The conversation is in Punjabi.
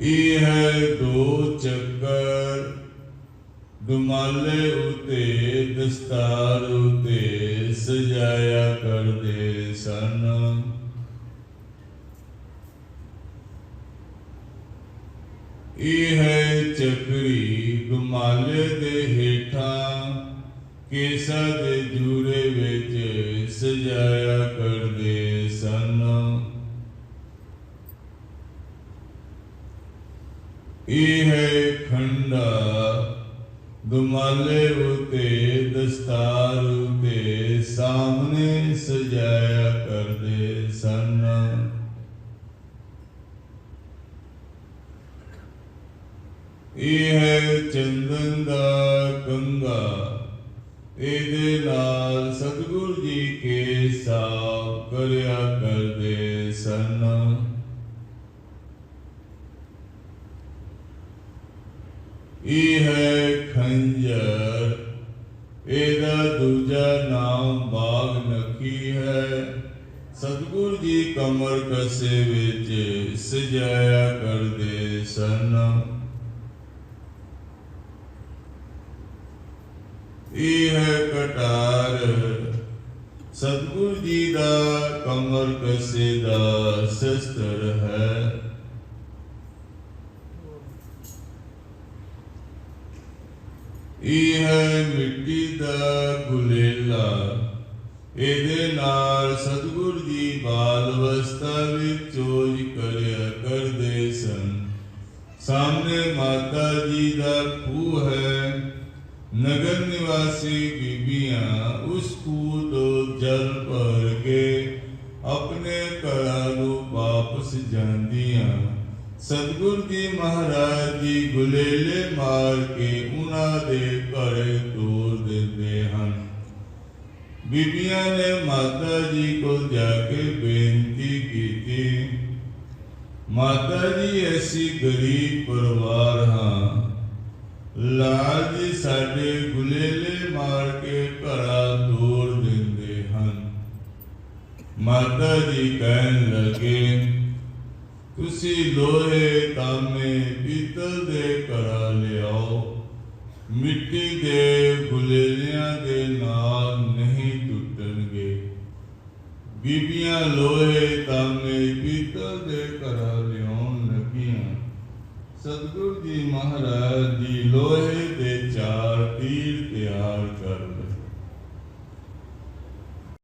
ਇਹ ਹੈ ਦੋ ਚੱਕਰ ਦੁਮਾਲੇ ਉਤੇ ਦਸਤਾਰ ਉਤੇ ਸਜਾਇਆ ਕਰਦੇ ਸਨ। ਇਹ ਹੈ ਚੱਕਰੀ ਦੁਮਾਲੇ ਦੇ ਹੇਠਾਂ, ਕੇਸਾ ਦੇ ਜੂਰੇ ਵਿੱਚ ਸਜਾਇਆ ਕਰਦੇ ਸਨ ਇਹ ਖੰਡਾ ਦੁਮਾਲੇ ਉਤੇ, ਦਸਤਾਰ ਉਤੇ ਸਾਹਮਣੇ ਸਜਾਇਆ ਕਰਦੇ ਸਨ। ਇਹ ਹੈ ਚੰਦਨ ਦਾ ਕੰਗਾ, ਇਹਦੇ ਨਾਲ ਸਤਿਗੁਰ ਜੀ ਕੇ ਸਾਫ਼ ਕਰਿਆ ਕਰਦੇ ਸਨ। ਇਹ ਹੈ ਖੰਜਰ, ਇਹਦਾ ਦੂਜਾ ਨਾਮ ਬਾਗ ਨਖੀ ਹੈ। ਸਤਿਗੁਰ ਜੀ ਕਮਰ ਕਸੇ ਵਿੱਚ ਸਜਾਇਆ ਕਰਦੇ ਸਨ। ਇਹ ਹੈ ਕਟਾਰ, ਸਤਿਗੁਰ ਜੀ ਦਾ ਕਮਰ ਕਸੇ ਦਾ ਸ਼ਸਤਰ ਹੈ। ਇਹ ਹੈ ਮਿੱਟੀ ਦਾ ਗੁਲੇਲਾ, ਇਹਦੇ ਨਾਲ ਸਤਿਗੁਰ ਜੀ ਬਾਲ ਅਵਸਥਾ ਵਿੱਚ ਚੋਜ ਕਰਿਆ ਕਰਦੇ ਸਨ। ਸਾਹਮਣੇ ਮਾਤਾ ਜੀ ਦਾ ਖੂਹ ਹੈ, ਨਗਰ ਨਿਵਾਸੀ ਬੀਬੀਆਂ ਉਸ ਖੂਹ ਤੋਂ ਜਲ ਭਰ ਕੇ ਆਪਣੇ ਘਰਾਂ ਨੂੰ ਵਾਪਸ ਜਾਂਦੀਆਂ। ਸਤਿਗੁਰ ਜੀ ਮਹਾਰਾਜ ਜੀ ਗੁਲੇਲੇ ਮਾਰ ਕੇ ਉਹਨਾਂ ਦੇ ਘਰ ਤੋਰ ਦਿੰਦੇ ਹਨ ਬੀਬੀਆਂ ਨੇ ਮਾਤਾ ਜੀ ਕੋਲ ਜਾ ਕੇ ਬੇਨਤੀ ਕੀਤੀ ਮਾਤਾ ਜੀ ਅਸੀਂ ਗਰੀਬ ਪਰਿਵਾਰ ਹਾਂ ਲਾਲ ਜੀ ਸਾਡੇ ਗੁਲੇਲੇ ਮਾਰ ਕੇ ਘਰਾਂ ਤੋੜ ਦਿੰਦੇ ਹਨ ਮਾਤਾ ਜੀ ਕਹਿਣ ਲੱਗੇ ਤੁਸੀਂ ਲੋਹੇ ਤਾਂਬੇ ਪੀਤਲ ਦੇ ਘੜਾ ਲਿਆਓ ਮਿੱਟੀ ਦੇ ਗੁਲੇਲਿਆਂ ਦੇ ਨਾਲ ਨਹੀਂ ਟੁੱਟਣਗੇ ਬੀਬੀਆਂ ਲੋਹੇ ਤਾਂਬੇ ਪੀਤਲ ਦੇ ਘੜਾ ਲਿਆਉਣ ਲੱਗੀਆਂ ਸਤਿਗੁਰੂ ਜੀ ਮਹਾਰਾਜ ਜੀ ਲੋਹੇ ਦੇ ਚਾਰ ਤੀਰ